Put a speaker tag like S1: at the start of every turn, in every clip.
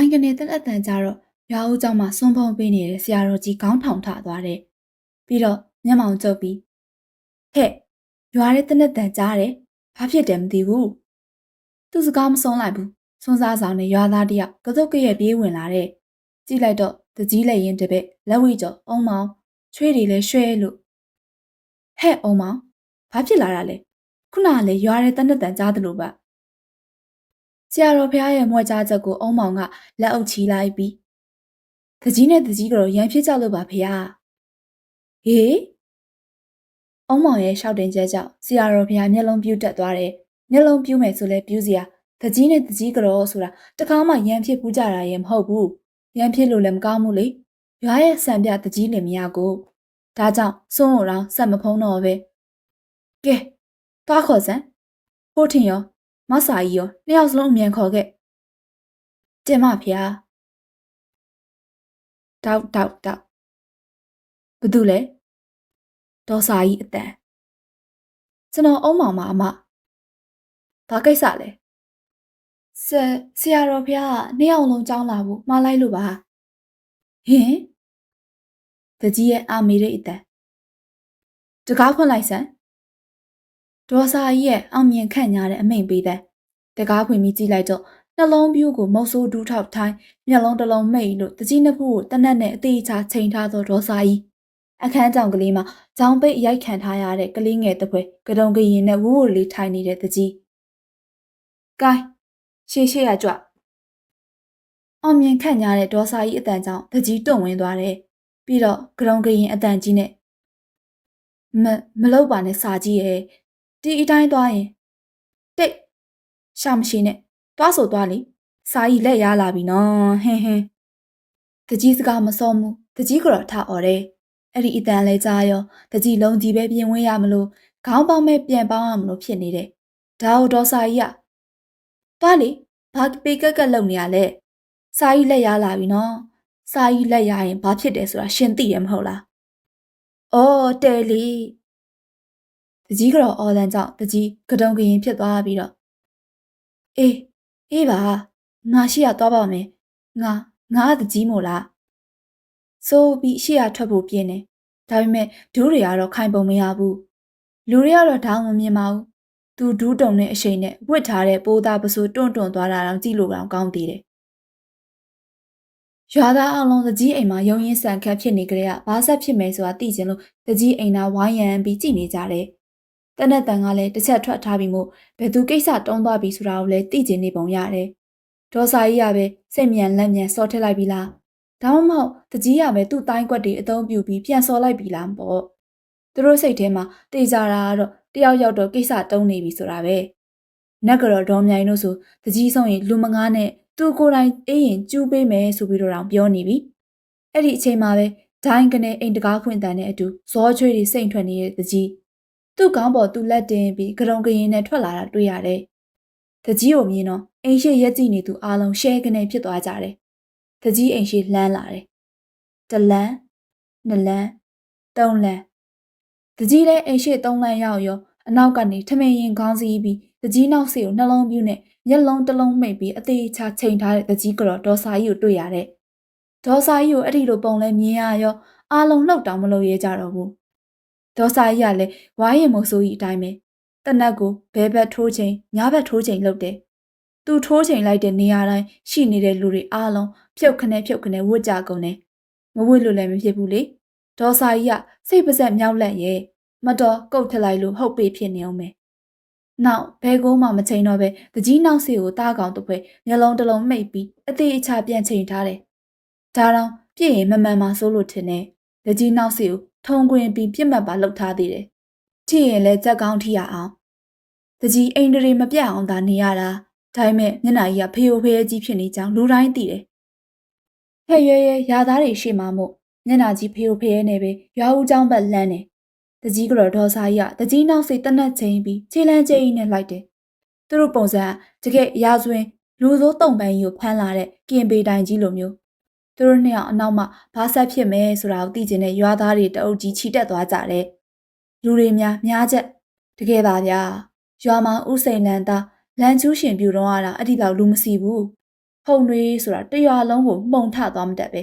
S1: ိုင်းကနေတက်အပ်တန်ကြတော့ရွာဦးကျောင်းမှာစွန့်ဖုံးပေးနေတဲ့ဆရာတော်ကြီးခေါင်းထောင်ထသွားတယ်။ပြီးတော့မျက်မှောင်ကျုပ်ပြီးဟဲ့ရွာရဲ့တနက်တန်ကြားတယ်။ဘာဖြစ်တယ်မသိဘူး။သူစကားမဆုံးလိုက်ဘူး။စွန်းစားဆောင်နဲ့ရွာသားတယောက်ကတုတ်ကရဲ့ပြေးဝင်လာတဲ့။ကြည့်လိုက်တော့တကြီးလက်ရင်တပည့်လက်ဝိကျော်အုံမောင်ချွေးတွေလည်းရွှဲလို့ဟဲ့အုံမောင်ဘာဖြစ်လာတာလဲခုနကလေရွာရဲ့တနက်တန်ကြားတယ်လို့ပါ ဆရာတော်ဖះရဲ့မွေကြားချက်ကိုအုံမောင်ကလက်အုပ်ချီလိုက်ပြီးတကြီးနဲ့တကြီးကတော့ရန်ဖြစ်ကြလို့ပါဖះဟေးအုံမောင်ရဲ့ရှောက်တင်ချက်ကြောင့်ဆရာတော်ဖះမျက်လုံးပြူးတက်သွားတယ်မျက်လုံးပြူးမယ်ဆိုလဲပြူးစရာတကြီးနဲ့တကြီးကတော့ဆိုတာတခါမှရန်ဖြစ်ပူးကြတာရဲ့မဟုတ်ဘူးရန်ဖြစ်လို့လည်းမကောင်းဘူးလေရွာရဲ့ဆံပြတကြီးလင်မယားကိုဒါကြောင့်စွန်းတော်ဆက်မဖုံးတော့ပဲကဲတွားခေါ်စမ်းဖိုးထင်ရော မဆာကြီးရောနှစ်ယောက်စလုံးအမြန်ခေါ်ခဲ့တင်မဖျားတောက်တောက်တောက်ဘာတူလဲဒေါ်စာကြီးအတန်ကျွန်တော်အုံးမောင်မအမဘာကိစ္စလဲဆဆရာတော်ဖျားကနှစ်ယောက်လုံးကြောင်းလာဖို့မှားလိုက်လို့ပါဟင်တကြီးရဲ့အာမေရဲ့အတန်တကားဖွင့်လိုက်စမ်း ဒေါ်စာကြီးရဲ့အောင်မြင်ခန့်ညာတဲ့အမိန်ပေးတဲ့တကားဖွင့်ပြီးကြည့်လိုက်တော့နှလုံးပြူးကိုမုတ်ဆိုးဒူးထောက်ထိုင်းမျက်လုံးတစ်လုံးမိတ်လို့တကြီးနှစ်ဖူးကိုတနက်နဲ့အသေးချာချိန်ထားသောဒေါ်စာကြီးအခန်းကြောင်ကလေးမှာကြောင်ပိတ်ရိုက်ခံထားရတဲ့ကလေးငယ်တစ်ဖွဲကတုံကရင်နဲ့ဝူးဝူလေးထိုင်နေတဲ့တကြီး။ကိုင်းရှေ့ရှေ့ရကြွအောင်မြင်ခန့်ညာတဲ့ဒေါ်စာကြီးအတန်ကြောင့်တကြီးတွန့်ဝင်သွားတယ်။ပြီးတော့ကတုံကရင်အတန်ကြီးနဲ့မမလောက်ပါနဲ့စာကြီးရဲ့ ဒီအတိုင်းသွားရင်တိတ်ရှာမရှိနဲ့သွားဆိုသွားလေစာကြီးလက်ရလာပြီနော်ဟင်းဟင်းတကြီးစကားမစောမှုတကြီးကတော့ထအော်တယ်အဲ့ဒီအတန်လဲကြားရောတကြီးလုံးကြီးပဲပြင်ဝင်ရမလို့ခေါင်းပေါင်းမဲ့ပြန်ပေါင်းရမလို့ဖြစ်နေတယ်ဒါဟုတ်တော့စာကြီးကသွားလေဘာပေကက်ကက်လုံနေရလဲစာကြီးလက်ရလာပြီနော်စာကြီးလက်ရရင်ဘာဖြစ်တယ်ဆိုတာရှင်သိရမဟုတ်လားအော်တယ်လီ တကြီးကတော့အော်လန်ကြောင့်တကြီးကတုံကရင်ဖြစ်သွားပြီးတော့အေးအေးပါငါရှိရသွားပါမယ်ငါငါတကြီးမို့လားဆိုပြီးရှိရထွက်ဖို့ပြင်းတယ်ဒါပေမဲ့ဒူးတွေကတော့ခိုင်ပုံမရဘူးလူတွေကတော့ဒေါင်းမမြင်ပါဘူးသူဒူးတုံတဲ့အရှိန်နဲ့ဝစ်ထားတဲ့ပိုးသားပစိုးတွန့်တွန့်သွားတာတော့ကြည့်လို့ကောင်းသေးတယ်ရွာသားအောင်လုံးတကြီးအိမ်မှာရုံရင်းဆန်ခတ်ဖြစ်နေကြတဲ့ဘာဆက်ဖြစ်မယ်ဆိုတာသိချင်လို့တကြီးအိမ်သားဝိုင်းရံပြီးကြည့်နေကြတယ် တနက်တန်ကလည်းတစ်ချက်ထွက်ထားပြီးမို့ဘယ်သူကိစ္စတုံးသွားပြီဆိုတာကိုလည်းသိကျင်နေပုံရတယ်။ဒေါ်စာကြီးကပဲစိတ်မြန်လက်မြန်စော်ထည့်လိုက်ပြီလား။ဒါမှမဟုတ်တကြီးကပဲသူ့တိုင်းကွက်တွေအသုံးပြုပြီးပြန်စော်လိုက်ပြီလားပေါ့။သူတို့စိတ်ထဲမှာတေကြတာကတော့တယောက်ယောက်တော့ကိစ္စတုံးနေပြီဆိုတာပဲ။နက်ကတော့ဒေါ်မြိုင်တို့ဆိုတကြီးဆုံးရင်လူမငားနဲ့သူကိုယ်တိုင်အေးရင်ကျူးပေးမယ်ဆိုပြီးတော့ပြောနေပြီ။အဲ့ဒီအချိန်မှာပဲဒိုင်းကနေအိမ်တကားဖွင့်တန်တဲ့အတူဇောချွေးတွေစိတ်ထွက်နေတဲ့တကြီး သူ့ကောင်းပေါ်သူ့လက်တင်ပြီးကရုံကရင်နဲ့ထွက်လာတာတွေ့ရတယ်။တကြီးကိုမြင်တော့အိမ်ရှိရက်ကြည့်နေသူအားလုံးရှဲကနေဖြစ်သွားကြတယ်။တကြီးအိမ်ရှိလှမ်းလာတယ်။တလန်းနှစ်လန်းသုံးလန်းတကြီးလည်းအိမ်ရှိသုံးလန်းရောက်ရောအနောက်ကနေထမင်းရင်ခေါင်းစည်းပြီးတကြီးနောက်စီကိုနှလုံးပြူးနဲ့မျက်လုံးတစ်လုံးမိတ်ပြီးအသေးချချိန်ထားတဲ့တကြီးကတော့ဒေါ်စာကြီးကိုတွေ့ရတယ်။ဒေါ်စာကြီးကိုအဲ့ဒီလိုပုံလဲမြင်ရရောအားလုံးလှုပ်တောင်မလို့ရဲကြတော့ဘူး ဒေါ်စာကြီးကလည်းဝိုင်းရင်မို့ဆိုကြီးအတိုင်းပဲတနက်ကိုဘဲဘက်ထိုးချိန်ညာဘက်ထိုးချိန်လုပ်တယ်သူထိုးချိန်လိုက်တဲ့နေရာတိုင်းရှိနေတဲ့လူတွေအားလုံးဖြုတ်ခနဲ့ဖြုတ်ခနဲ့ဝတ်ကြကုန်တယ်မဝတ်လို့လည်းမဖြစ်ဘူးလေဒေါ်စာကြီးကစိတ်ပါဆက်မြောက်လက်ရဲ့မတော်ကုတ်ထလိုက်လို့ဟုတ်ပေဖြစ်နေအောင်မယ်နောက်ဘဲကုန်းမှမချိန်တော့ပဲတကြီးနောက်စီကိုတားကောင်တစ်ဖွဲမျက်လုံးတစ်လုံးမိတ်ပြီးအသေးအချပြန်ချိန်ထားတယ်ဒါတော့ပြည့်ရင်မမှန်မှစိုးလို့ထင်တယ်တကြီးနောက်စီကို ထုံခွင်ပြီးပြစ်မှတ်ပါလှုပ်ထားသေးတယ်။ထိရင်လည်းကြက်ကောင်းထိရအောင်။တကြီးအိန္ဒြေမပြတ်အောင်သာနေရတာ။ဒါပေမဲ့မျက်နှာကြီးကဖေယိုဖေယဲကြီးဖြစ်နေကြောင်းလူတိုင်းသိတယ်။ဟဲ့ရဲရဲရာသားတွေရှေ့မှာမို့မျက်နှာကြီးဖေယိုဖေယဲနေပဲရွာဦးကျောင်းဘက်လန်းနေ။တကြီးကတော့ဒေါ်စာကြီးကတကြီးနောက်စိတ်တနက်ချင်းပြီးခြေလန်းကျင်းနဲ့လိုက်တယ်။သူတို့ပုံစံတကယ်ရာဇဝင်လူစိုးတုံပန်းကြီးကိုဖမ်းလာတဲ့ကင်ပေတိုင်ကြီးလိုမျိုး သူတို့နှစ်ယောက်အနောက်မှာဘာဆက်ဖြစ်မယ်ဆိုတာကိုသိကျင်တဲ့ရွာသားတွေတအုပ်ကြီးခြိတက်သွားကြတယ်။လူတွေများများချက်တကယ်ပါဗျာ။ရွာမှာဥစိန်လန်သားလန်ချူးရှင်ပြူတော့ရတာအဲ့ဒီလောက်လူမစီဘူး။ဟ ုံတွေဆိုတာတရွာလုံးကိုမှုန်ထသွားမတတ်ပဲ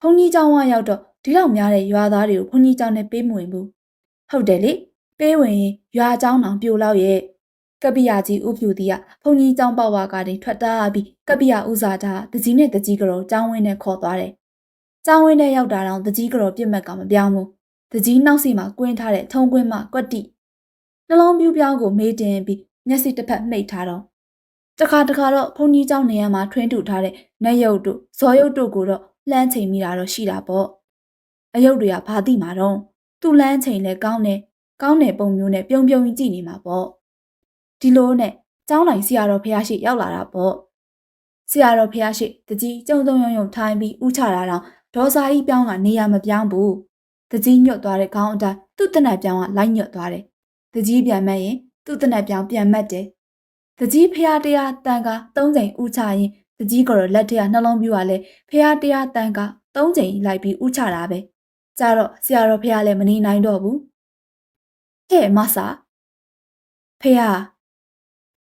S1: ဘုန်းကြီးเจ้าဝရောက်တော့ဒီလောက်များတဲ့ရွာသားတွေကိုဘုန်းကြီးเจ้าနဲ့ပေးမဝင်ဘူးဟုတ်တယ်လေပေးဝင်ရင်ရွာเจ้าတောင်ပြိုလောက်ရဲ့ ကပိယကြီးဥပြုသည်ကဘုံကြီးကျောင်းပေါဝါကနေထွက်တာပြီးကပိယဥစားတာတကြီးနဲ့တကြီးကတော့ကျောင်းဝင်းနဲ့ခေါ်သွားတယ်။ကျောင်းဝင်းနဲ့ရောက်တာတော့တကြီးကတော့ပြစ်မှတ်ကမပြောင်းဘူး။တကြီးနောက်စီမှာကွင်းထားတဲ့ထုံကွင်းမှကွက်တိနှလုံးပြူးပြောင်းကိုမေးတင်ပြီးမျက်စိတစ်ဖက်မှိတ်ထားတော့တခါတခါတော့ဘုံကြီးကျောင်းနေရာမှာထွင်းတူထားတဲ့နတ်ရုပ်တို့ဇော်ရုပ်တို့ကိုတော့လှမ်းချိန်မိတာတော့ရှိတာပေါ့။အယုတ်တွေကဘာသိမှာတော့သူ့လမ်းချိန်လဲကောင်းတယ်။ကောင်းတဲ့ပုံမျိုးနဲ့ပြုံပြုံကြီးကြည့်နေမှာပေါ့။ ဒီလိုနဲ့ကျောင်းတိုင်းဆရာတော်ဖះရှိရောက်လာတာပေါ့ဆရာတော်ဖះရှိတကြီးကြုံကြုံယုံယုံထိုင်ပြီးဥချတာတော့ဒေါ်စာကြီးပြောင်းကနေရာမပြောင်းဘူးတကြီးညွတ်သွားတဲ့ခေါင်းအတိုင်းသူ့တနက်ပြောင်းကလိုက်ညွတ်သွားတယ်တကြီးပြန်မဲ့ရင်သူ့တနက်ပြောင်းပြန်မတ်တယ်တကြီးဖះတရားတန်က၃ချိန်ဥချရင်တကြီးကတော့လက်ထက်ကနှလုံးပြူကလည်းဖះတရားတန်က၃ချိန်လိုက်ပြီးဥချတာပဲကြတော့ဆရာတော်ဖះလည်းမနေနိုင်တော့ဘူးဟဲ့မဆာဖះ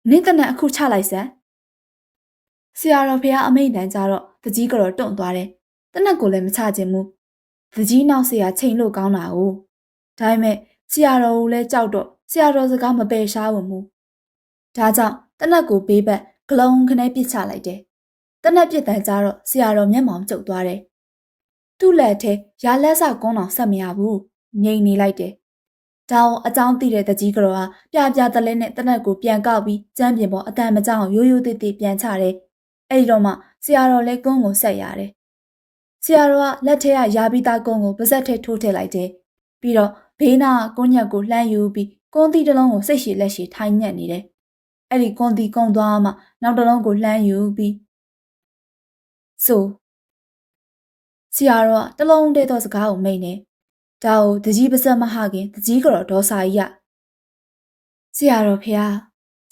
S1: နင်းတနက်အခုချလိုက်စမ်းဆရာတော်ဖះအမိန့်တန်ကြတော့တကြီးကတော့တွန့်သွားတယ်တနက်ကိုလည်းမချခြင်းဘူးတကြီးနောက်ဆရာချိန်လို့ကောင်းတာ哦ဒါပေမဲ့ဆရာတော်ကိုလည်းကြောက်တော့ဆရာတော်စကားမပယ်ရှားဘူးမူဒါကြောင့်တနက်ကိုဘေးဘက်ဂလုံးခနဲပစ်ချလိုက်တယ်တနက်ပစ်တန်ကြတော့ဆရာတော်မျက်မှောင်ကျုပ်သွားတယ်သူ့လက်ထဲရာလက်စကုန်းအောင်ဆက်မရဘူးငြိမ်နေလိုက်တယ် တောင်အကြောင်းသိတဲ့တကြီးကတော်ကပြပြတလဲနဲ့တနက်ကိုပြန်ကောက်ပြီးကျမ်းပြင်ပေါ်အတန်မကြောက်ရိုးရိုးသေးသေးပြန်ချတယ်အဲ့ဒီတော့မှဆရာတော်လည်းကုန်းကိုဆက်ရတယ်ဆရာတော်ကလက်ထဲကရာပြီးသားကုန်းကိုပါဇက်ထဲထိုးထည့်လိုက်တယ်ပြီးတော့ဘေးနာကကွန်းညက်ကိုလှမ်းယူပြီးကွန်းသီးတစ်လုံးကိုစိတ်ရှည်လက်ရှည်ထိုင်ညက်နေတယ်အဲ့ဒီကွန်းသီးကုန်းသွားမှနောက်တစ်လုံးကိုလှမ်းယူပြီးဆိုဆရာတော်ကတလုံးတည်းသောစကားကိုမိတ်နေ ဒါကိုတကြီးပါစက်မဟခင်တကြီးကတော့ဒေါ်စာကြီးရဆရာတော်ဖះ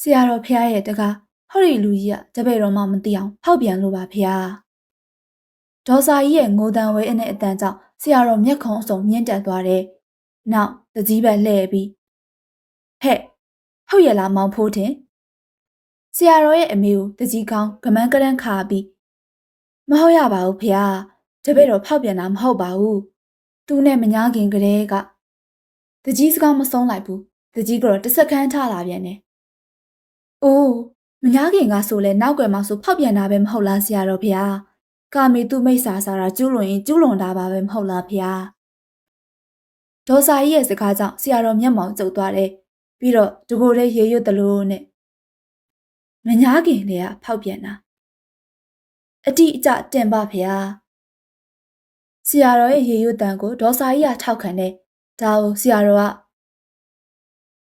S1: ဆရာတော်ဖះရဲ့တကားဟော်ရီလူကြီးကတပည့်တော်မှမသိအောင်ဖောက်ပြန်လို့ပါဖះဒေါ်စာကြီးရဲ့ငိုတန်ဝဲအနဲ့အတန်ကြောင့်ဆရာတော်မျက်ခုံးအစုံမြင့်တက်သွားတယ်နောက်တကြီးပဲလှည့်ပြီးဟဲ့ဟုတ်ရဲ့လားမောင်ဖိုးတင်ဆရာတော်ရဲ့အမေကိုတကြီးကောင်းကမန်းကရန်ခါပြီးမဟုတ်ရပါဘူးဖះတပည့်တော်ဖောက်ပြန်တာမဟုတ်ပါဘူး သူနဲ့မညာခင်ကလေးကတကြီးစကားမဆုံးလိုက်ဘူးတကြီးကတော့တစ်စက္ကန့်ထလာပြန်တယ်အိုးမညာခင်ကဆိုလဲနောက်ွယ်မှာဆိုဖောက်ပြန်တာပဲမဟုတ်လားဆရာတော်ဖះကာမီသူမိတ်ဆာစာတာကျူးလွန်ရင်ကျူးလွန်တာပါပဲမဟုတ်လားဖះဒေါ်စာကြီးရဲ့စကားကြောင့်ဆရာတော်မျက်မှောင်ကျုပ်သွားတယ်ပြီးတော့တကိုယ်လေးရေရွတ်တလို့နဲ့မညာခင်လေးကဖောက်ပြန်တာအတိအကျတင်ပါဖះ ဆရာတော်ရဲ့ရေရွတ်တန်ကိုဒေါ်စာကြီးကထောက်ခံတယ်ဒါကိုဆရာတော်က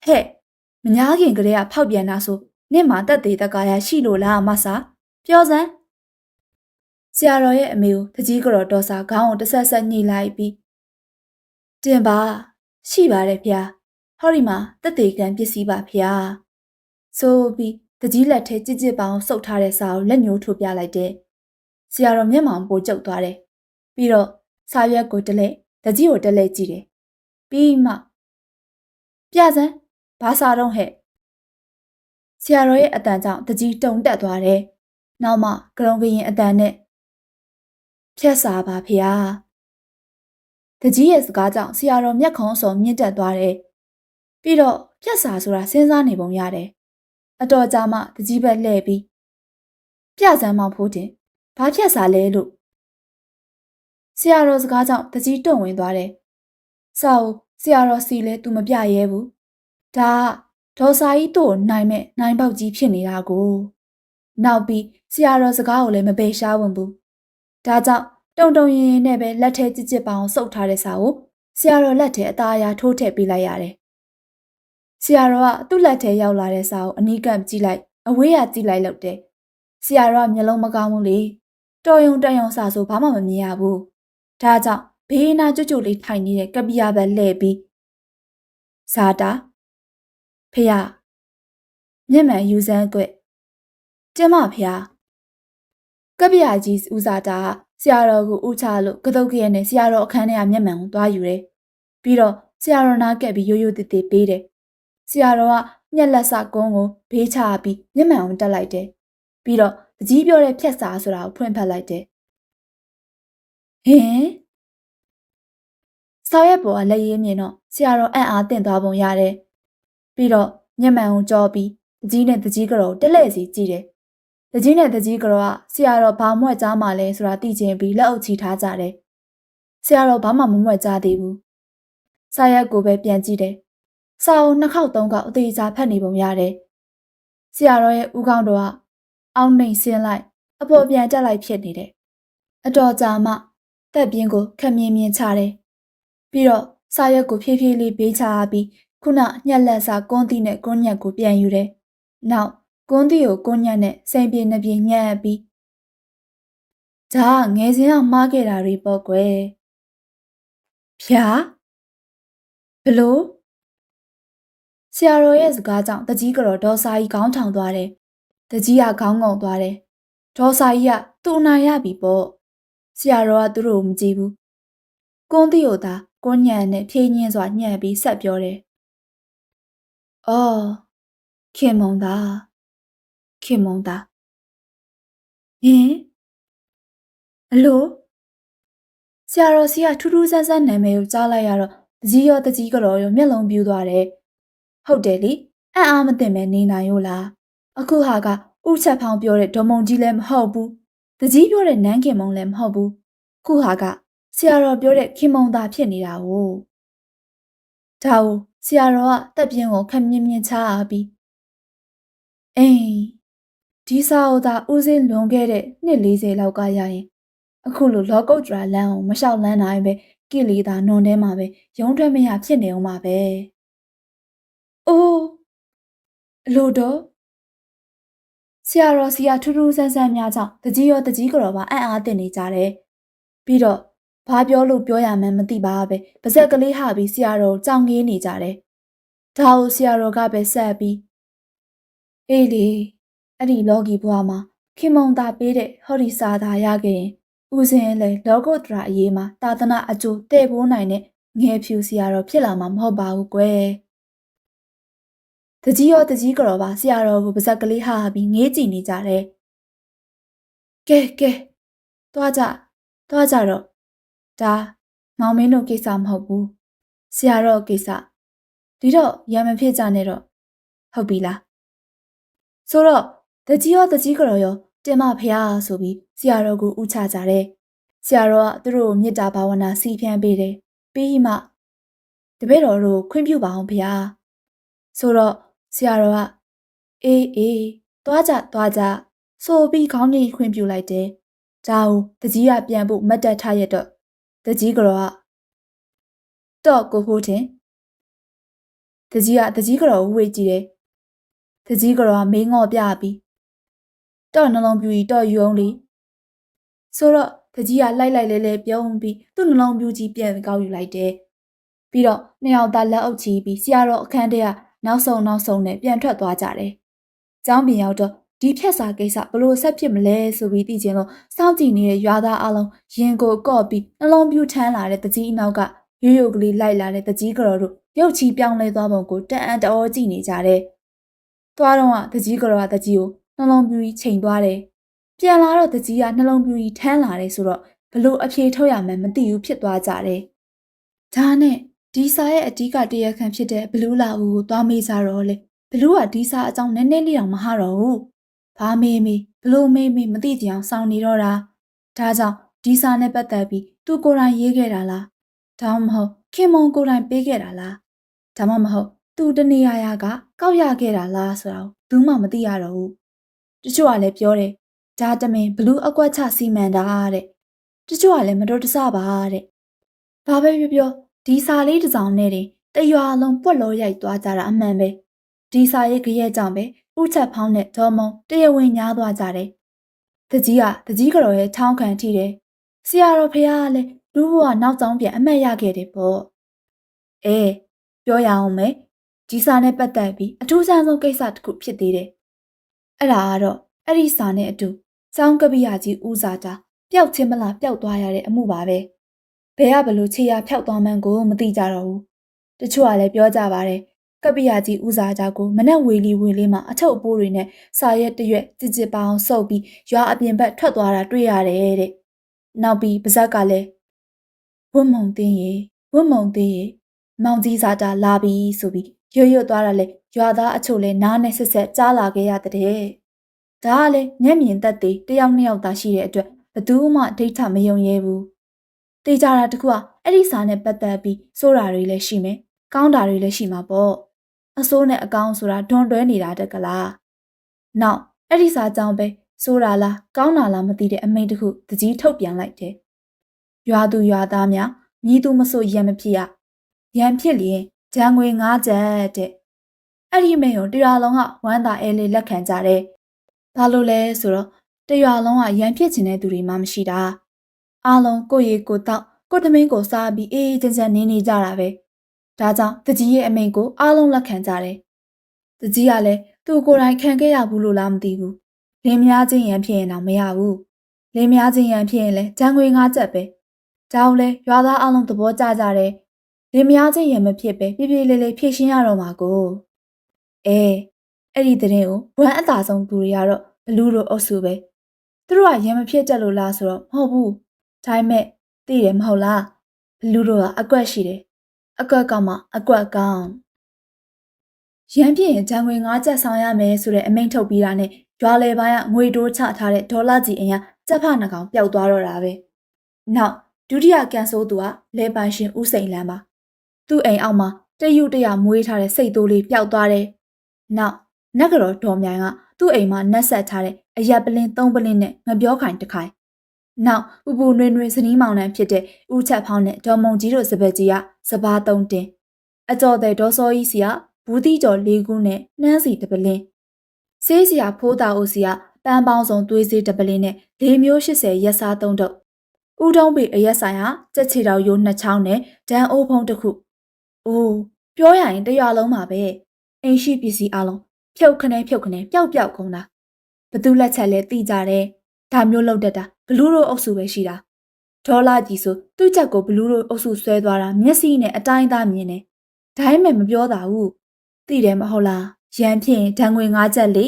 S1: ဟဲ့မညာခင်ကလေးကဖောက်ပြန်တာဆိုနင့်မှာတက်သေးတကားရရှိလို့လားမဆာပြောစမ်းဆရာတော်ရဲ့အမေကိုတကြီးကတော့ဒေါ်စာခေါင်းကိုတဆက်ဆက်ညှိလိုက်ပြီးတင်ပါရှိပါတယ်ဗျာဟောဒီမှာတက်သေးကံပစ္စည်းပါဗျာဆိုပြီးတကြီးလက်ထဲကြစ်ကြစ်ပေါင်းစုပ်ထားတဲ့စာကိုလက်ညှိုးထိုးပြလိုက်တဲ့ဆရာတော်မျက်မှောင်ပိုကျုပ်သွားတယ်ပြီးတော့ စာရွက်ကိုတလဲတကြီးကိုတလဲကြည့်တယ်ပြီးမှပြစမ်းဘာစာတော့ဟဲ့ဆရာတော်ရဲ့အတန်ကြောင့်တကြီးတုံတက်သွားတယ်နောက်မှကရုံကရင်အတန်နဲ့ဖြတ်စာပါဖေဟာတကြီးရဲ့စကားကြောင့်ဆရာတော်မျက်ခုံးစုံမြင့်တက်သွားတယ်ပြီးတော့ဖြတ်စာဆိုတာစဉ်းစားနေပုံရတယ်အတော်ကြာမှတကြီးဘက်လှည့်ပြီးပြစမ်းမောင်ဖိုးတင်ဘာဖြတ်စာလဲလို့ ဆရာတော်စကားကြောင့်တကြီးတွန့်ဝင်သွားတယ်။စာအုပ်ဆရာတော်စီလဲသူမပြရဲဘူး။ဒါဒေါ်စာကြီးတို့နိုင်မဲ့နိုင်ပေါက်ကြီးဖြစ်နေတာကိုနောက်ပြီးဆရာတော်စကားကိုလည်းမပေရှားဝင်ဘူး။ဒါကြောင့်တုံတုံရင်ရင်နဲ့ပဲလက်ထဲကြစ်ကြစ်ပအောင်စုပ်ထားတဲ့စာကိုဆရာတော်လက်ထဲအသားအရာထိုးထည့်ပေးလိုက်ရတယ်။ဆရာတော်ကသူ့လက်ထဲရောက်လာတဲ့စာကိုအနီးကပ်ကြည့်လိုက်အဝေးရကြည့်လိုက်လို့တဲ့။ဆရာတော်ကမျက်လုံးမကောင်းဘူးလေ။တော်ယုံတန်ယုံစာဆိုဘာမှမမြင်ရဘူး။ ဒါကြောင့်ဘေးနာကြွကြွလေးထိုင်နေတဲ့ကပီယာဘက်လှည့်ပြီးဇာတာဖះမျက်မှန်ယူစမ်းကွကျမဖះကပီယာကြီးဦးဇာတာဆရာတော်ကိုဥချလို့ကတုတ်ကရဲနဲ့ဆရာတော်အခန်းထဲကမျက်မှန်ကိုသွားယူတယ်ပြီးတော့ဆရာတော်နာကက်ပြီးရိုးရိုးတည်တည်ပေးတယ်ဆရာတော်ကမျက်လက်စကုန်းကိုဘေးချပြီးမျက်မှန်ကိုတက်လိုက်တယ်ပြီးတော့တကြီးပြောတဲ့ဖြက်စာဆိုတာကိုဖွင့်ဖတ်လိုက်တယ် ဟင်ဆောက်ရက်ပေါ်ကလက်ရည်မြင်တော့ဆရာတော်အံ့အားသင့်သွားပုံရတယ်ပြီးတော့မျက်မှန်ကိုကြောပြီးတကြီးနဲ့တကြီးကတော့တက်လက်စီကြည့်တယ်တကြီးနဲ့တကြီးကတော့ကဆရာတော်ဘာမွက်ကြားမှလဲဆိုတာသိချင်ပြီးလက်အုပ်ချီထားကြတယ်ဆရာတော်ဘာမှမမွက်ကြားသေးဘူးဆောက်ရက်ကိုပဲပြန်ကြည့်တယ်စာအုပ်နှစ်ခေါက်သုံးခေါက်အသေးချာဖတ်နေပုံရတယ်ဆရာတော်ရဲ့ဥကောင်းတော်ကအောင်းနှိမ်ဆင်းလိုက်အပေါ်ပြန်တက်လိုက်ဖြစ်နေတယ်အတော်ကြာမှ တက်ပြင်းကိုခက်မြင်မြင်ချတယ်ပြီးတော့စာရွက်ကိုဖြည်းဖြည်းလေးဘေးချပြီးခုနညက်လက်စာကွန်းသီးနဲ့ကွန်းညက်ကိုပြန်ယူတယ်။နောက်ကွန်းသီးကိုကွန်းညက်နဲ့စိန်ပြေနှပြေညက်ပြီးဒါကငယ်စဉ်ကမှားခဲ့တာတွေပေါ့ကွယ်။ဖြာဘလို့ဆရာတော်ရဲ့စကားကြောင့်တကြီးကတော့ဒေါ်စာကြီးခေါင်းထောင်သွားတယ်။တကြီးကခေါင်းငုံသွားတယ်။ဒေါ်စာကြီးကသူ့အနာရပြီပေါ့။ ဆရာတော်ကသူတို့ကိုမကြည့်ဘူး။ကွန်းသီးကိုသာကွန်းညံနဲ့ဖြင်းညင်းစွာညံ့ပြီးဆက်ပြောတယ်။အော်ခင်မုံသားခင်မုံသားဟင်အလိုဆရာတော်စီကထူးထူးဆန်းဆန်းနာမည်ကိုကြားလိုက်ရတော့တကြီးရောတကြီးကတော့ရောမျက်လုံးပြူးသွားတယ်။ဟုတ်တယ်လေအံ့အားမသိမဲ့နေနိုင်ရောလား။အခုဟာကဥချက်ဖောင်းပြောတဲ့ဒေါ်မုံကြီးလည်းမဟုတ်ဘူး။ တကြီးပြောတဲ့နန်းခင်မုံလည်းမဟုတ်ဘူး။ခုဟာကဆရာတော်ပြောတဲ့ခင်မုံသားဖြစ်နေတာ哦ဒါကိုဆရာတော်ကတက်ပြင်းကိုခက်မြင်မြင်ချအားပြီးအိမ်ဒီစာအုပ်သာဦးစင်းလွန်ခဲ့တဲ့နှစ်40လောက်ကရရင်အခုလိုလောကုတ်တရာလမ်းကိုမလျှောက်လန်းနိုင်ပဲကိလေသာနွန်ထဲမှာပဲရုံးထွက်မရဖြစ်နေအောင်ပါပဲအိုးအလိုတော့ ဆရာတော်စီကထူးထူးဆန်းဆန်းများကြောင့်တကြီးရောတကြီးကြော်ပါအံ့အားသင့်နေကြတယ်ပြီးတော့ဘာပြောလို့ပြောရမှန်းမသိပါပဲပါဇက်ကလေးဟာပြီးဆရာတော်ကြောင်ငေးနေကြတယ်ဒါကိုဆရာတော်ကပဲဆက်ပြီးအေးလေအဲ့ဒီလော်ဂီဘွားမှာခင်မုံသာပေးတဲ့ဟော်ဒီစာသာရခဲ့ရင်ဦးစင်းလည်းလောကုတ္တရာအရေးမှာတာသနာအကျိုးတဲ့ပိုးနိုင်တဲ့ငယ်ဖြူဆရာတော်ဖြစ်လာမှာမဟုတ်ပါဘူးကွယ် တကြီးရောတကြီးကြော်ပါဆရာတော်ကိုပါဇက်ကလေးဟာပြီးငေးကြည့်နေကြတယ်ကဲကဲသွားကြသွားကြတော့ဒါမောင်မင်းတို့ကိစ္စမဟုတ်ဘူးဆရာတော်ကိစ္စဒီတော့ရံမဖြစ်ကြနဲ့တော့ဟုတ်ပြီလားဆိုတော့တကြီးရောတကြီးကြော်ရောတင်မဖះဆိုပြီးဆရာတော်ကိုဥချကြတယ်ဆရာတော်ကသူတို့မေတ္တာဘာဝနာစီဖြန်းပေးတယ်ပြီးမှတပည့်တော်တို့ခွင့်ပြုပါအောင်ဖះဆိုတော့ ဆရာတော်ကအေးအေးသွားကြသွားကြဆိုပြီးခေါင်းကြီးခွင့်ပြုလိုက်တယ်ဒါကိုတကြီးကပြန်ဖို့မတ်တက်ထားရတော့တကြီးကတော့တော့ကိုဖိုးတင်တကြီးကတကြီးကတော့ဝေ့ကြည့်တယ်တကြီးကတော့မင်းငေါ့ပြပြီးတော့နှလုံးပြူကြီးတော့ယူအောင်လေဆိုတော့တကြီးကလိုက်လိုက်လဲလဲပြုံးပြီးသူ့နှလုံးပြူကြီးပြန်ကောက်ယူလိုက်တယ်ပြီးတော့နှစ်ယောက်သားလက်အုပ်ချီပြီးဆရာတော်အခန်းထဲက နောက်ဆုံးနောက်ဆုံးနဲ့ပြန်ထွက်သွားကြတယ်။ကျောင်းပြင်ရောက်တော့ဒီဖြက်စာကိစ္စဘလို့ဆက်ဖြစ်မလဲဆိုပြီးသိချင်လို့စောင့်ကြည့်နေတဲ့ရွာသားအလုံးရင်ကိုကော့ပြီးနှလုံးပြူထမ်းလာတဲ့တကြီးအနောက်ကရိုးရိုးကလေးလိုက်လာတဲ့တကြီးကတော်တို့ရုပ်ချီပြောင်းလဲသွားပုံကိုတန်အံ့တော်ကြည့်နေကြတယ်။သွားတော့ကတကြီးကတော်ကတကြီးကိုနှလုံးပြူကြီးချိန်သွားတယ်။ပြန်လာတော့တကြီးကနှလုံးပြူကြီးထမ်းလာတယ်ဆိုတော့ဘလို့အဖြေထုတ်ရမှန်းမသိဘူးဖြစ်သွားကြတယ်။ဒါနဲ့ ဒီစာရဲ့အဓိကတရားခံဖြစ်တဲ့ဘလူးလာဦးကိုသွားမေးစားတော့လေဘလူးကဒီစာအကြောင်းနည်းနည်းလေးတောင်မဟတော့ဘူးဘာမေးမေးဘလို့မေးမေးမသိကြအောင်စောင့်နေတော့တာဒါကြောင့်ဒီစာနဲ့ပတ်သက်ပြီးသူကိုယ်တိုင်ရေးခဲ့တာလားဒါမှမဟုတ်ခင်မုံကိုယ်တိုင်ပေးခဲ့တာလားဒါမှမဟုတ်သူတနေရာရာကကောက်ရခဲ့တာလားဆိုတော့ဘူးမှမသိရတော့ဘူးတချို့ကလည်းပြောတယ်ဒါတမင်ဘလူးအကွက်ချစီမံတာတဲ့တချို့ကလည်းမတော်တဆပါတဲ့ဘာပဲပြောပြော ဒီစာလေးတစ်စောင်နဲ့တင်တရွာလုံးပွက်လို့ရိုက်သွားကြတာအမှန်ပဲဒီစာရဲ့ကြရဲ့ကြောင့်ပဲဥချက်ဖောင်းနဲ့ဒေါ်မုံတရဝင်းညားသွားကြတယ်တကြီးကတကြီးကတော်ရဲ့ထောင်းခံထိတယ်ဆရာတော်ဖះကလည်းလူဘဝနောက်ကြောင်းပြန်အမှတ်ရခဲ့တယ်ပေါ့အဲပြောရအောင်မယ်ဒီစာနဲ့ပတ်သက်ပြီးအထူးဆန်းဆုံးကိစ္စတစ်ခုဖြစ်သေးတယ်အဲ့ဒါကတော့အဲ့ဒီစာနဲ့အတူစောင်းကပိယကြီးဦးစားတာပျောက်ချင်းမလားပျောက်သွားရတဲ့အမှုပါပဲ ဘယ်ကဘလို့ခြေရဖျောက်သွားမှန်းကိုမသိကြတော့ဘူးတချို့ကလည်းပြောကြပါတယ်ကပ္ပိယကြီးဦးစားကြကိုမနက်ဝေလီဝေလေးမှာအထုပ်အပိုးတွေနဲ့စာရက်တရွက်ကြစ်ကြစ်ပအောင်စုပ်ပြီးရွာအပြင်ဘက်ထွက်သွားတာတွေ့ရတယ်တဲ့။နောက်ပြီးပါဇက်ကလည်းဝတ်မုံတင်းရေဝတ်မုံတင်းရေမောင်ကြီးစားတာလာပြီဆိုပြီးရွရွသွားတာလေရွာသားအချို့လဲနားနဲ့ဆက်ဆက်ကြားလာခဲ့ရတဲ့။ဒါကလည်းမျက်မြင်သက်သေတယောက်နှစ်ယောက်သာရှိတဲ့အတွက်ဘယ်သူမှဒိဋ္ဌမယုံရဲဘူး။ တေးကြတာတခုကအဲ့ဒီစာနဲ့ပတ်သက်ပြီးစိုးတာတွေလည်းရှိမယ်။ကောင်းတာတွေလည်းရှိမှာပေါ့။အစိုးနဲ့အကောင်းဆိုတာဒွန်တွဲနေတာတက်ကလား။နောက်အဲ့ဒီစာကြောင့်ပဲစိုးတာလားကောင်းတာလားမသိတဲ့အမိန့်တစ်ခုတကြီးထုတ်ပြန်လိုက်တယ်။ရွာသူရွာသားများမြည်သူမဆိုရံမဖြစ်ရ။ရံဖြစ်လျင်ဂျန်ငွေ၅ကျပ်တဲ့။အဲ့ဒီမိန့်ကိုတရားလုံးကဝမ်းသာအဲလေးလက်ခံကြတယ်။ဘာလို့လဲဆိုတော့တရွာလုံးကရံဖြစ်ခြင်းတဲ့သူတွေမှမရှိတာ။ အားလုံးကိုယ့်ရေကိုယ်တောက်ကိုယ်သမင်းကိုစားပြီးအေးအေးချမ်းချမ်းနေနေကြတာပဲ။ဒါကြောင့်တကြီးရဲ့အမိန့်ကိုအားလုံးလက်ခံကြတယ်။တကြီးကလည်းသူ့ကိုယ်တိုင်ခံခဲ့ရဘူးလို့လားမသိဘူး။လင်းများချင်းရံဖြစ်ရင်တော့မရဘူး။လင်းများချင်းရံဖြစ်ရင်လည်းဂျန်ငွေ၅ကျပ်ပဲ။ဒါအောင်လဲရွာသားအားလုံးသဘောကျကြတယ်။လင်းများချင်းရံမဖြစ်ပဲပြပြလေးလေးဖြည့်ရှင်းရတော့မှာကို။အဲအဲ့ဒီတဲ့င်းကိုဘွမ်းအသာဆုံးသူတွေကတော့ဘလူးတို့အုပ်စုပဲ။သူတို့ကရံမဖြစ်တတ်လို့လားဆိုတော့မဟုတ်ဘူး။ ဒါပေမဲ့သိတယ်မဟုတ်လား။ဘလူးတို့ကအကွက်ရှိတယ်။အကွက်ကမှအကွက်ကောင်း။ရံပြည့်ရင်ဂျန်ငွေ၅ကျပ်ဆောင်ရမယ်ဆိုတဲ့အမိန့်ထုတ်ပြီးတာနဲ့ရွာလေပိုင်းကငွေတိုးချထားတဲ့ဒေါ်လာကြီးအင်ကကြက်ဖနှကောင်ပျောက်သွားတော့တာပဲ။နောက်ဒုတိယကန်ဆိုးသူကလဲပိုင်ရှင်ဦးစိန်လန်းပါ။သူ့အိမ်အောက်မှာတရုတ်တရမွေးထားတဲ့စိတ်တိုးလေးပျောက်သွားတယ်။နောက်နက်ကတော့ဒေါ်မြိုင်ကသူ့အိမ်မှာနှက်ဆက်ထားတဲ့အရက်ပလင်းသုံးပလင်းနဲ့ငပြောခိုင်တစ်ခိုင်။ နောက်ပူပူနွေနွေစနီးမောင်နှံဖြစ်တဲ့ဦးချက်ဖောင်းနဲ့ဒေါ်မုံကြီးတို့စပက်ကြီးကစပားသုံးတင်။အကျော်တဲ့ဒေါ်စောကြီးစီကဘူးတိကျော်လေးခုနဲ့နှမ်းစီတပလင်း။ဆေးစီကဖိုးတာအိုစီကပန်းပေါင်းစုံသွေးစေးတပလင်းနဲ့လေးမျိုး80ရက်စားသုံးတော့ဦးတုံးပေအရက်ဆိုင်ဟာကြက်ချီတော်ရိုးနှစ်ချောင်းနဲ့ဒန်အိုးဖုံးတစ်ခု။အိုးပြောရရင်တရွာလုံးပါပဲ။အိမ်ရှိပစ္စည်းအလုံးဖြုတ်ခနဲဖြုတ်ခနဲပျောက်ပျောက်ကုန်တာဘသူလက်ချက်လဲတိကြတယ် ဒါမျိုးလောက်တတ်တာဘလူးတို့အုပ်စုပဲရှိတာဒေါ်လာကြီးဆိုသူ့ချက်ကိုဘလူးတို့အုပ်စုဆွဲသွားတာမျက်စိနဲ့အတိုင်းသားမြင်တယ်ဒါမှမပြောတာဘူးသိတယ်မဟုတ်လားရန်ဖြစ်ရင်ဓာငွေ၅ချက်လေ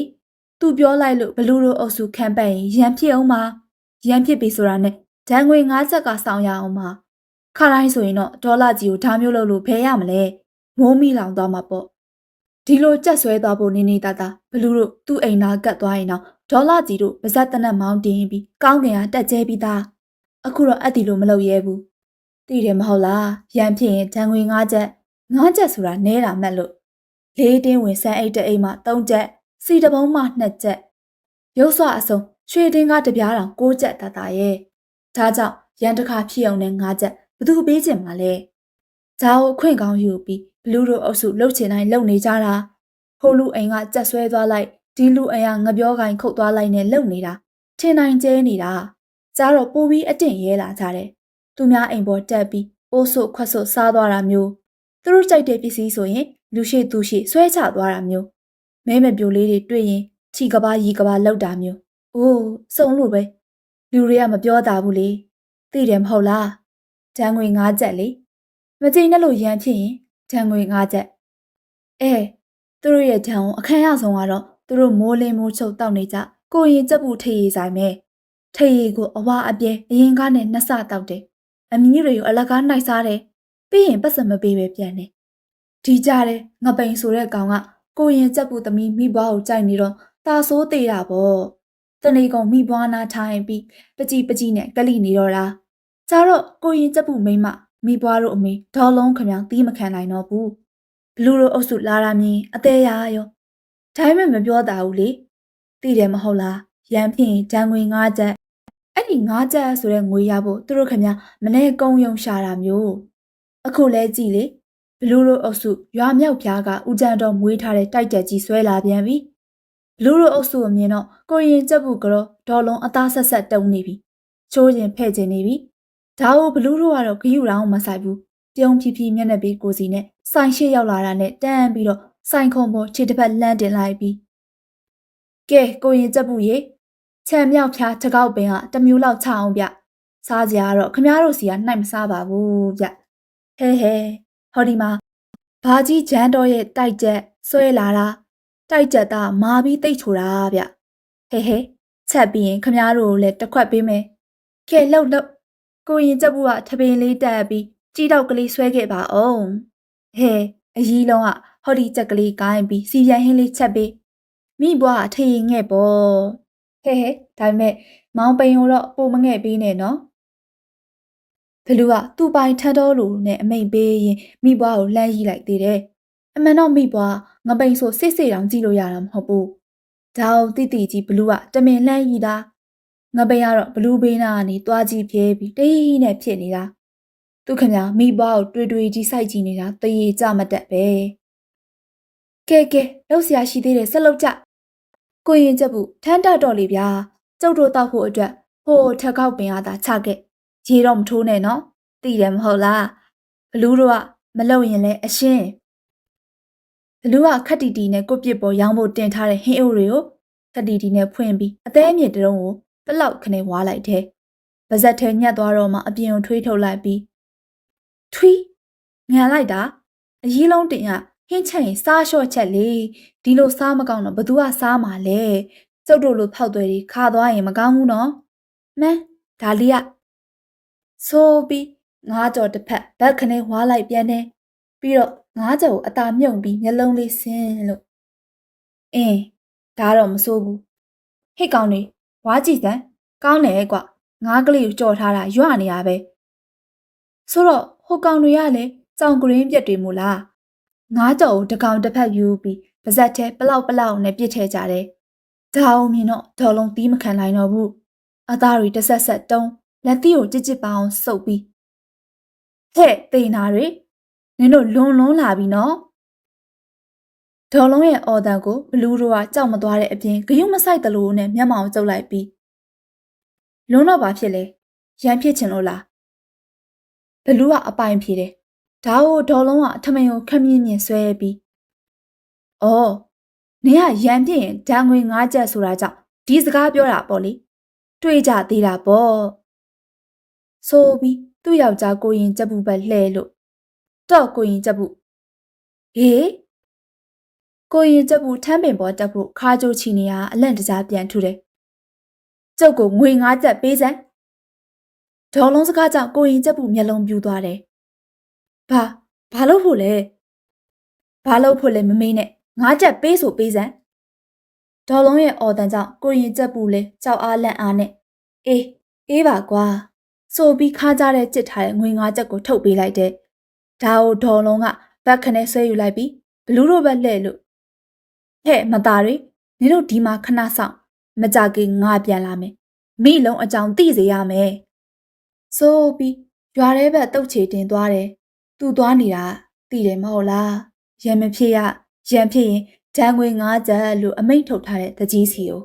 S1: သူပြောလိုက်လို့ဘလူးတို့အုပ်စုခံပတ်ရင်ရန်ဖြစ်အောင်ပါရန်ဖြစ်ပြီဆိုတာနဲ့ဓာငွေ၅ချက်ကစောင်းရအောင်ပါခါတိုင်းဆိုရင်တော့ဒေါ်လာကြီးကိုဓာမျိုးလို့လို့ဖဲရမလဲမိုးမိလောင်သွားမှာပေါ့ဒီလိုကြက်ဆွဲသွားဖို့နေနေတာတာဘလူးတို့သူ့အိမ်သားကတ်သွားရင်တော့ ဒေါ်လာကြီးတို့ပါဇက်တနက်မောင်းတင်ပြီးကောင်းကင်ကတက်ကျဲပြီးသားအခုတော့အဲ့ဒီလိုမလုပ်ရဲဘူးသိတယ်မဟုတ်လားရန်ဖြစ်ရင်ဓာငွေ၅ချက်၅ချက်ဆိုတာနဲတာမှတ်လို့လေးတင်းဝင်ဆန်းအိတ်တဲ့အိမ်မှာ၃ချက်စီတပုံးမှ၂ချက်ရုပ်စွာအစုံရွှေတင်းကတပြားတောင်၉ချက်တတရဲ့ဒါကြောင့်ရန်တစ်ခါဖြစ်အောင်နဲ့၅ချက်ဘသူပေးချင်မှာလဲဂျာကိုအခွင့်ကောင်းယူပြီးဘလူးတို့အုပ်စုလှုပ်ချင်တိုင်းလှုပ်နေကြတာဟိုလူအိမ်ကကြက်ဆွဲသွားလိုက် ဒီလူအိမ်ကငပြောကိုင်ခုတ်သွားလိုက်နဲ့လှုပ်နေတာထင်နိုင်ကျဲနေတာကြားတော့ပိုးပြီးအတင့်ရဲလာကြတယ်သူများအိမ်ပေါ်တက်ပြီးအိုးဆုပ်ခွက်ဆုပ်စားသွားတာမျိုးသူတို့ကြိုက်တဲ့ပစ္စည်းဆိုရင်လူရှိသူရှိဆွဲချသွားတာမျိုးမဲမပြိုလေးတွေတွေ့ရင်ခြိကဘာရီကဘာလောက်တာမျိုးအိုးစုံလို့ပဲလူတွေကမပြောတာဘူးလေသိတယ်မဟုတ်လားဂျန်ငွေ၅ချက်လေမကြိမ်နဲ့လို့ရန်ဖြစ်ရင်ဂျန်ငွေ၅ချက်အဲသူတို့ရဲ့ဂျန်ကိုအခမ်းရဆုံးကတော့ သူတို့မိုးလင်းမိုးချုပ်တောက်နေကြကိုရင်ကြက်ပူထေးရည်ဆိုင်မဲ့ထေးရည်ကိုအဝါအပြဲအရင်ကနဲ့နှစ်ဆတောက်တယ်အမီးတွေကိုအလကားနိုင်စားတယ်ပြီးရင်ပတ်စံမပေးပဲပြန်တယ်ဒီကြတဲ့ငပိန်ဆိုတဲ့ကောင်ကကိုရင်ကြက်ပူသမီးမိဘကိုကြိုက်နေတော့ตาဆိုးသေးတာပေါ့တနေကုန်မိဘွားနာထိုင်ပြီးပကြည်ပကြည်နဲ့ကလိနေတော့တာကျတော့ကိုရင်ကြက်ပူမိမမိဘွားတို့အမေဒေါ်လုံးခမောင်တီးမခံနိုင်တော့ဘူးဘလူးတို့အုပ်စုလာတာမြင်အသေးရရော ဒါပေမဲ့မပြောတာဘူးလေသိတယ်မဟုတ်လားရန်ဖြင့်ဒဏ်ငွေ၅ချက်အဲ့ဒီ၅ချက်ဆိုတဲ့ငွေရဖို့သူတို့ခင်ဗျာမနေ့ကုံယုံရှာတာမျိုးအခုလဲကြည့်လေဘလူးတို့အုပ်စုရွာမြောက်ပြားကဦးကျန်တော်မွေးထားတဲ့တိုက်တက်ကြီးဆွဲလာပြန်ပြီဘလူးတို့အုပ်စုအမြင်တော့ကိုရင်ကြက်ဘူးကတော့ဒေါ်လုံးအသားဆက်ဆက်တုံနေပြီချိုးရင်ဖဲ့ကျင်နေပြီဒါကိုဘလူးတို့ကတော့ဂယူတောင်မဆိုင်ဘူးပြုံးဖြည်းဖြည်းမျက်နှာပေးကိုစီနဲ့ဆိုင်ရှိရောက်လာတာနဲ့တန်းပြီးတော့ ဆိုင်ခုံပေါ်ခြေတစ်ဖက်လှမ်းတင်လိုက်ပြီးကဲကိုရင်ကြက်ဘူးရေခြံမြောက်ဖြားတကောက်ပင်ကတမျိုးလောက်ချအောင်ဗျစားကြရတော့ခမားတို့စီကနှိုက်မစားပါဘူးဗျဟဲဟဲဟောဒီမှာဘာကြီးဂျန်တော်ရဲ့တိုက်ချက်ဆွဲလာတာတိုက်ချက်သားမာပြီးတိတ်ချိုတာဗျဟဲဟဲချက်ပြီးရင်ခမားတို့ကိုလည်းတစ်ခွက်ပေးမယ်ကဲလှုပ်လှုပ်ကိုရင်ကြက်ဘူးကထပင်လေးတက်ပြီးကြီးတော့ကလေးဆွဲခဲ့ပါအောင်ဟဲအကြီးလုံးက ဟော်ဒီချက်ကလေးကိုင်းပြီးစီပြန်ဟင်းလေးချက်ပေးမိဘွားထရင်ငဲ့ပေါ့ဟဲဟဲဒါပေမဲ့မောင်ပိန်ကိုတော့ပိုမငဲ့ပေးနဲ့နော်ဘလူကသူ့ပိုင်ထတ်တော်လိုနဲ့အမိန်ပေးရင်မိဘွားကိုလှမ်းရီးလိုက်သေးတယ်အမှန်တော့မိဘွားငပိန်ဆိုစစ်စစ်တောင်ကြည့်လို့ရတာမဟုတ်ဘူးဒါအောင်တိတိကြီးဘလူကတမင်လှမ်းရီးတာငပိန်ကတော့ဘလူဘေးနာကနေတွားကြည့်ပြဲပြီးတေးဟီးနဲ့ဖြစ်နေတာသူခင်ဗျာမိဘွားကိုတွေ့တွေ့ကြီးစိုက်ကြည့်နေတာတရေကြမတက်ပဲ ကဲကဲလှုပ်ရှားရှိသေးတယ်ဆက်လုပ်ကြကိုရင်ချက်ဘူးထမ်းတတ်တော့လေဗျာကျုပ်တို့တောက်ဖို့အတွက်ဟိုထက်ကောက်ပင်အားသာချခဲ့ရေတော့မထိုးနဲ့နော်သိတယ်မဟုတ်လားဘလူးတို့ကမလုံရင်လဲအရှင်းဘလူးကခက်တီတီနဲ့ကိုပြစ်ပေါ်ရောင်းဖို့တင်ထားတဲ့ဟင်းအိုးတွေကိုခက်တီတီနဲ့ဖွင့်ပြီးအသေးအမြင့်တုံးကိုပလောက်ခနဲ့ဝါလိုက်တယ်ပါဇက်ထဲညက်သွားတော့မှအပြင်ကိုထွေးထုတ်လိုက်ပြီးထွီးငံလိုက်တာအကြီးလုံးတင်က ဟင်းချက်ရင်စားလျှော့ချက်လေဒီလိုစားမကောင်းတော့ဘသူကစားမှာလဲကျုပ်တို့လိုဖောက်သွဲတွေခါသွားရင်မကောင်းဘူးနော်မန်းဒါလီကဆိုပြီးငါးကြော်တစ်ဖက်ဘက်ခနဲ့ဝါလိုက်ပြန်တယ်ပြီးတော့ငါးကြော်ကိုအသာမြုံပြီးမျက်လုံးလေးဆင်းလို့အင်းဒါတော့မဆိုးဘူးဟိတ်ကောင်နေဝါကြည့်စမ်းကောင်းတယ်ကွငါးကလေးကိုကြော်ထားတာရွနေရပဲဆိုတော့ဟိုကောင်တွေကလည်းကြောင်ကရင်းပြက်တွေမို့လား ငါးကြော်ကိုတကောင်တစ်ဖက်ယူပြီးပါဇက်ထဲပလောက်ပလောက်နဲ့ပြစ်ထဲကြတယ်ဒါအောင်မြင်တော့ဒေါ်လုံးတီးမခံနိုင်တော့ဘူးအသားတွေတစ်ဆက်ဆက်တုံးလက်သီးကိုကြစ်ကြစ်ပအောင်စုပ်ပြီးဟဲ့တေနာတွေနင်တို့လွန်လွန်လာပြီနော်ဒေါ်လုံးရဲ့အော်တန်ကိုဘလူးတို့ကကြောက်မသွားတဲ့အပြင်ဂယုမဆိုင်တလို့နဲ့မျက်မှောင်ကျုပ်လိုက်ပြီးလွန်တော့ဘာဖြစ်လဲရန်ဖြစ်ချင်လို့လားဘလူးကအပိုင်ဖြေတယ် ဒါကိုဒေါ်လုံးကအထမင်ကိုခက်မြင့်မြင့်ဆွဲပြီးအော်နင်ကရန်ဖြစ်ရင်ဓာငွေ၅ချက်ဆိုတာကြောင့်ဒီစကားပြောတာပေါ့လေတွေးကြသေးတာပေါ့ဆိုပြီးသူ့ယောက်ျားကိုရင်ကြက်ပူပဲလှဲလို့တော့ကိုရင်ကြက်ပူဟေးကိုရင်ကြက်ပူထမ်းပင်ပေါ်တက်ဖို့ခါကြိုချီနေရအလန့်တကြားပြန်ထူတယ်ကျုပ်ကိုငွေငါးချက်ပေးစမ်းဒေါ်လုံးစကားကြောင့်ကိုရင်ကြက်ပူမျက်လုံးပြူသွားတယ် ဘာဘာလို့ဖို့လဲဘာလို့ဖို့လဲမမေးနဲ့ငါးချက်ပေးဆိုပေးစမ်းဒေါ်လုံးရဲ့အော်တန်ကြောင့်ကိုရင်ကြက်ပူလဲကြောက်အားလန့်အားနဲ့အေးအေးပါကွာဆိုပြီးခါကြတဲ့ကြစ်ထားတဲ့ငွေငါးချက်ကိုထုတ်ပေးလိုက်တဲ့ဒါကိုဒေါ်လုံးကဘက်ခနဲ့ဆွဲယူလိုက်ပြီးဘလူးတို့ဘက်လှဲ့လို့ဟဲ့မသားတွေနင်တို့ဒီမှာခဏဆောင်မကြခင်ငါပြန်လာမယ်မိလုံးအကြောင်းသိစေရမယ်ဆိုပြီးရွာထဲဘက်တုတ်ချေတင်သွားတယ် သူသွားနေတာသိတယ်မဟုတ်လားရံမဖြစ်ရရံဖြစ်ရင်ဂျန်ငွေ၅ကျပ်လို့အမိန့်ထုတ်ထားတဲ့တကြီးစီကို